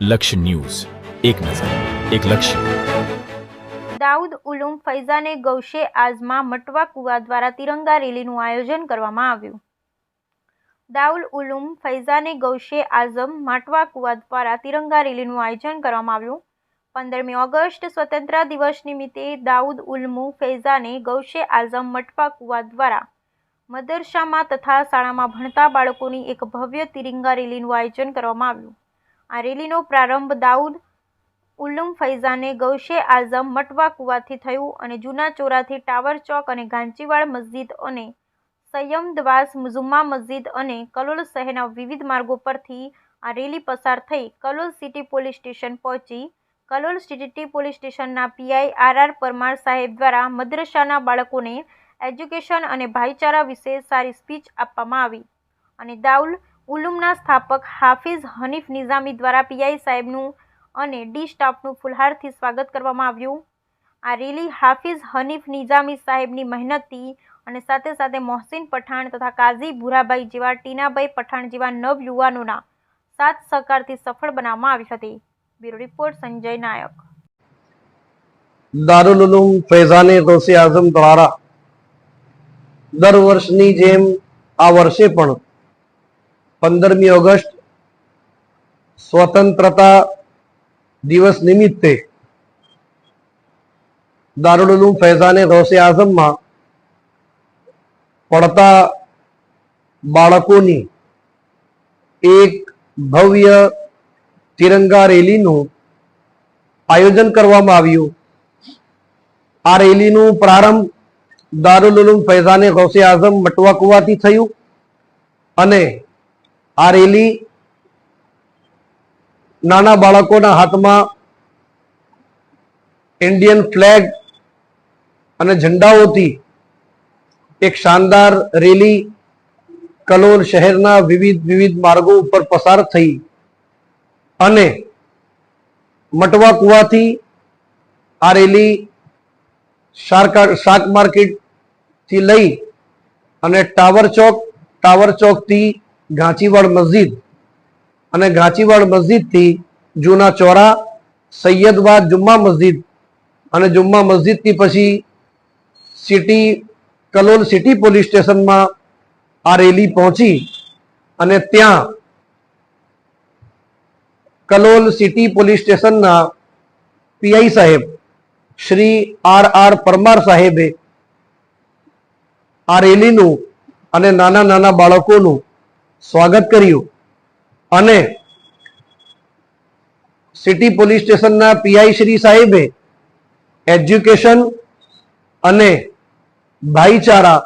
લક્ષ્ય ન્યૂઝ. એક નજર, એક લક્ષ્ય. દાઉદ ઉલુમ ફૈઝાને ગૌશે આઝમા મટવા કુવા દ્વારા તિરંગા રેલીનું આયોજન કરવામાં આવ્યું. દાઉલ ઉલુમ ફૈઝાને ગૌશે આઝમ માટવા કુવા દ્વારા તિરંગા રેલીનું આયોજન કરવામાં આવ્યું. પંદરમી ઓગસ્ટ સ્વતંત્રતા દિવસ નિમિત્તે દાઉદ ઉલમુ ફૈઝાને ગૌશે આઝમ મટવા કુવા દ્વારા મદરસામાં તથા શાળામાં ભણતા બાળકોની એક ભવ્ય તિરંગા રેલીનું આયોજન કરવામાં આવ્યું. આ રેલીનો પ્રારંભ દાઉદ ઉલ્લુમ ફૈઝાને ગૌશે આઝમ મટવા કુવાથી થયું અને જૂના ચોરાથી ટાવર ચોક અને ગાંચીવાડ મસ્જિદ અને સૈયમદવાસ જુમ્મા મસ્જિદ અને કલોલ શહેરના વિવિધ માર્ગો પરથી આ રેલી પસાર થઈ. કલોલ સિટી પોલીસ સ્ટેશન પહોંચી. કલોલ સિટી પોલીસ સ્ટેશનના પીઆઈ આર આર પરમાર સાહેબ દ્વારા મદ્રસાના બાળકોને એજ્યુકેશન અને ભાઈચારા વિશે સારી સ્પીચ આપવામાં આવી અને દાઉલ ઉલુમના સ્થાપક હાફિઝ હનીફ નિઝામી દ્વારા પીઆઈ સાહેબનું અને ડી સ્ટાફનું ફુલહારથી સ્વાગત કરવામાં આવ્યું. આ રેલી હાફિઝ હનીફ નિઝામી સાહેબની મહેનતથી અને સાથે સાથે મોહસિન પઠાણ તથા કાઝી ભૂરાભાઈ જેવા ટીનાભાઈ પઠાણ જેવા નવ યુવાનોના સાથ સહકારથી સફળ બનાવવામાં આવી હતી. Bureau report, Sanjay Nayak. દારુલ Uloom Faizane Gause Azam દ્વારા દર વર્ષની જેમ આ વર્ષે પણ પંદરમી ઓગસ્ટ સ્વતંત્રતા દિવસ નિમિત્તે દારુલ ફૈઝાને ગૌસે આઝમમાં પડતા બાળકોની એક ભવ્ય તિરંગા રેલીનું આયોજન કરવામાં આવ્યું. આ રેલીનું પ્રારંભ દારુલ ફૈઝાને ગૌસે આઝમ મટવા કુવાથી થયું અને આ રેલી નાના બાળકોના હાથમાં ઇન્ડિયન ફ્લેગ અને ઝંડાઓથી એક શાનદાર રેલી કલોલ શહેરના વિવિધ વિવિધ માર્ગો ઉપર પસાર થઈ અને મટવા કુવાથી આ રેલી શાક શાક માર્કેટ લઈ અને ટાવર ચોક ટાવર ચોક થી ગાંચીવાડ મસ્જિદ અને ઘાંચીવાડ મસ્જિદથી જૂના ચોરા સૈયદબાદ જુમ્મા મસ્જિદ અને જુમ્મા મસ્જિદથી પછી સિટી, કલોલ સિટી પોલીસ સ્ટેશનમાં આ રેલી પહોંચી અને ત્યાં કલોલ સિટી પોલીસ સ્ટેશનના પીઆઈ સાહેબ શ્રી આર આર પરમાર સાહેબે આ રેલીનું અને નાના નાના બાળકોનું સ્વાગત કર્યું. અને સિટી પોલીસ સ્ટેશનના પીઆઈ શ્રી સાહેબે એજ્યુકેશન અને ભાઈચારા